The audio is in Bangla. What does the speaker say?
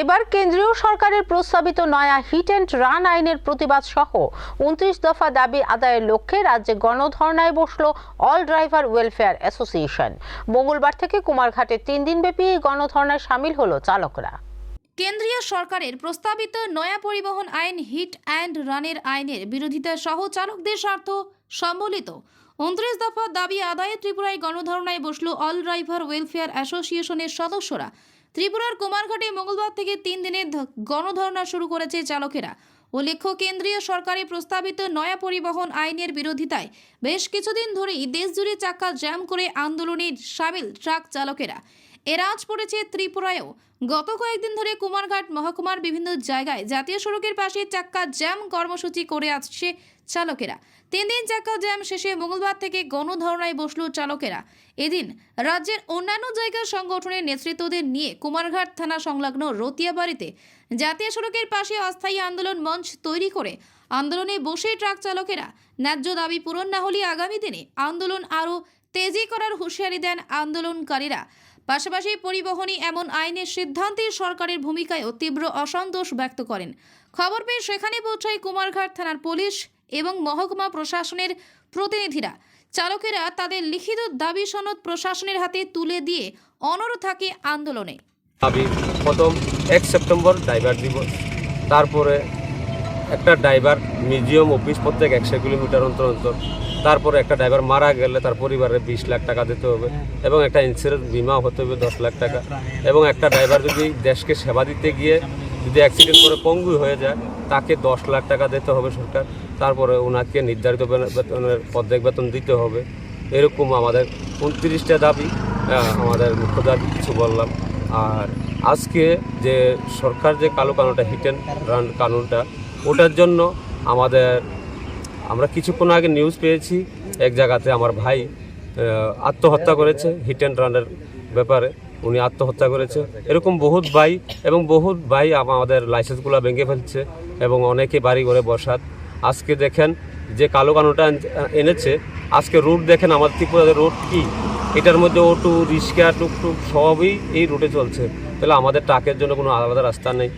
এবার কেন্দ্রীয় সরকারের প্রস্তাবিত নয়া হিট অ্যান্ড রান আইনের প্রতিবাদ সহ উনত্রিশ দফা দাবি আদায়ের লক্ষ্যে রাজ্যে গণধর্নায় বসল অল ড্রাইভার ওয়েলফেয়ার অ্যাসোসিয়েশন। মঙ্গলবার থেকে কুমারঘাটে তিন দিনব্যাপী এই গণধর্নায় সামিল হলো চালকরা। কেন্দ্রীয় সরকারের প্রস্তাবিত নয়া পরিবহন আইন হিট অ্যান্ড রানের আইনের বিরোধিতা সহ চালকদের স্বার্থ সম্বলিত। উনত্রিশ দফা দাবি আদায়ে ত্রিপুরায় গণধর্নায় বসল অল ড্রাইভার ওয়েলফেয়ার অ্যাসোসিয়েশনের সদস্যরা। ত্রিপুরার কুমারঘাটে মঙ্গলবার থেকে তিন দিনের গণধর্ণা শুরু করেছে চালকেরা। উল্লেখ্য, কেন্দ্রীয় সরকারের প্রস্তাবিত নয়া পরিবহন আইনের বিরোধিতায় বেশ কিছুদিন ধরেই দেশজুড়ে চাকা জ্যাম করে আন্দোলনে সামিল ট্রাক চালকেরা। এর আজ পড়েছে ত্রিপুরায়ও। গত কয়েকদিন ধরে কুমারঘাট মহকুমার বিভিন্ন জায়গায় জাতীয় সড়কের পাশে চাক্কা জ্যাম কর্মসূচি করে আসছে চালকেরা। তিন দিন চাক্কা জ্যাম শেষে মঙ্গলবার থেকে গণধর্নায় বসল চালকেরা। এদিন রাজ্যের অন্যান্য জায়গার সংগঠনের নেতৃত্বদের নিয়ে কুমারঘাট থানা সংলগ্ন রতিয়াবাড়িতে জাতীয় সড়কের পাশে অস্থায়ী আন্দোলন মঞ্চ তৈরি করে আন্দোলনে বসে ট্রাক চালকেরা ন্যায্য দাবি পূরণ না হলে আগামী দিনে আন্দোলন আরও তেজি করার হুঁশিয়ারি দেন আন্দোলনকারীরা। পাশাপাশি পরিবহনী এমন আইনের সিদ্ধান্তে সরকারের ভূমিকায়ও তীব্র অসন্তোষ ব্যক্ত করেন। খবর পেয়ে সেখানে পৌঁছায় কুমারঘাট থানার পুলিশ এবং মহকুমা প্রশাসনের প্রতিনিধিরা। চালকেরা তাদের লিখিত দাবি সনদ প্রশাসনের হাতে তুলে দিয়ে অনড় থাকে আন্দোলনে। প্রথম এক সেপ্টেম্বর ড্রাইভার দিবস। তারপরে একটা ড্রাইভার মিউজিয়াম, অফিস প্রত্যেক একশো কিলোমিটার অন্তর অন্তর। তারপরে একটা ড্রাইভার মারা গেলে তার পরিবারে বিশ লাখ টাকা দিতে হবে এবং একটা ইন্স্যুরেন্স বিমা হতে হবে দশ লাখ টাকা। এবং একটা ড্রাইভার যদি দেশকে সেবা দিতে গিয়ে যদি অ্যাক্সিডেন্ট করে পঙ্গু হয়ে যায়, তাকে দশ লাখ টাকা দিতে হবে সরকার। তারপরে ওনাকে নির্ধারিত বেতনের অর্ধেক বেতন দিতে হবে। এরকম আমাদের উনত্রিশটা দাবি আমাদের মুখ্য দাবি, কিছু বললাম। আর আজকে যে সরকার যে কালো কানুনটা হিট অ্যান্ড রান কানুনটা ওটার জন্য আমাদের, আমরা কিছুক্ষণ আগে নিউজ পেয়েছি, এক জায়গাতে আমার ভাই আত্মহত্যা করেছে হিট অ্যান্ড রানের ব্যাপারে, উনি আত্মহত্যা করেছে। এরকম বহুত ভাই এবং বহুত ভাই আমাদের লাইসেন্সগুলো ভেঙে ফেলছে এবং অনেকে বাড়ি ঘরে বসাত আজকে দেখেন যে কালো কানুনটা আন- এনেছে, আজকে রুট দেখেন আমাদের ত্রিপুরাতে রোড কি? এটার মধ্যে অটো, রিক্সা, টুকটুক সবই এই রুটে চলছে। তাহলে আমাদের ট্রাকের জন্য কোনো আলাদা রাস্তা নেই।